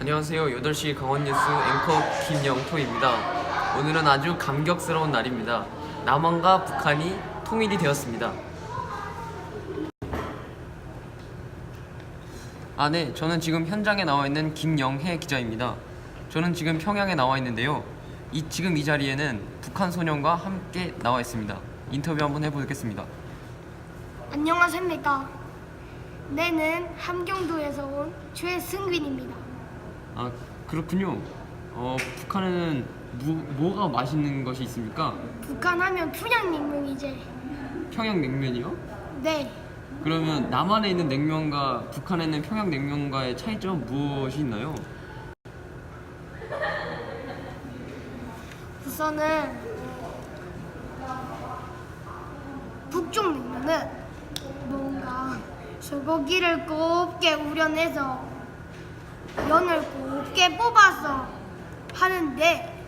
안녕하세요. 8시 강원뉴스 앵커 김영토입니다. 오늘은 아주 감격스러운 날입니다. 남한과 북한이 통일이 되었습니다. 아, 네. 저는 지금 현장에 나와 있는 김영혜 기자입니다. 저는 지금 평양에 나와 있는데요. 이, 지금 이 자리에는 북한 소년과 함께 나와 있습니다. 인터뷰 한번 해보겠습니다. 안녕하십니까 내는 함경도에서 온 최승빈입니다 아, 그렇군요. 어, 북한에는 무, 뭐가 맛있는 것이 있습니까? 북한 하면 평양냉면이제 평양 냉면이요? 네 그러면 남한에 있는 냉면과 북한에 있는 평양 냉면과의 차이점 무엇이 있나요? 우선은 북쪽 냉면은 뭔가 소고기를 곱게 우려내서 면을 곱게 뽑아서 하는데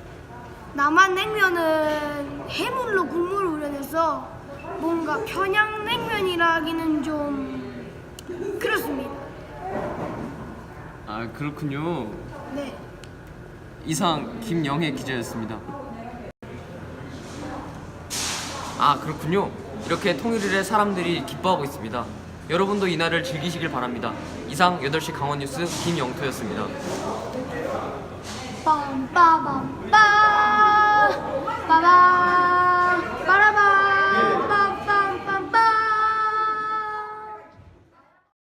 남한 냉면은 해물로 국물을 우려내서 뭔가 평양냉면이라기는 좀 그렇습니다. 아 그렇군요. 네. 이상 김영혜 기자였습니다. 아 그렇군요. 이렇게 통일을 사람들이 기뻐하고 있습니다. 여러분도 이날을 즐기시길 바랍니다. 이상 8시 강원뉴스 김영토였습니다. 빰빠밤빠 빠밤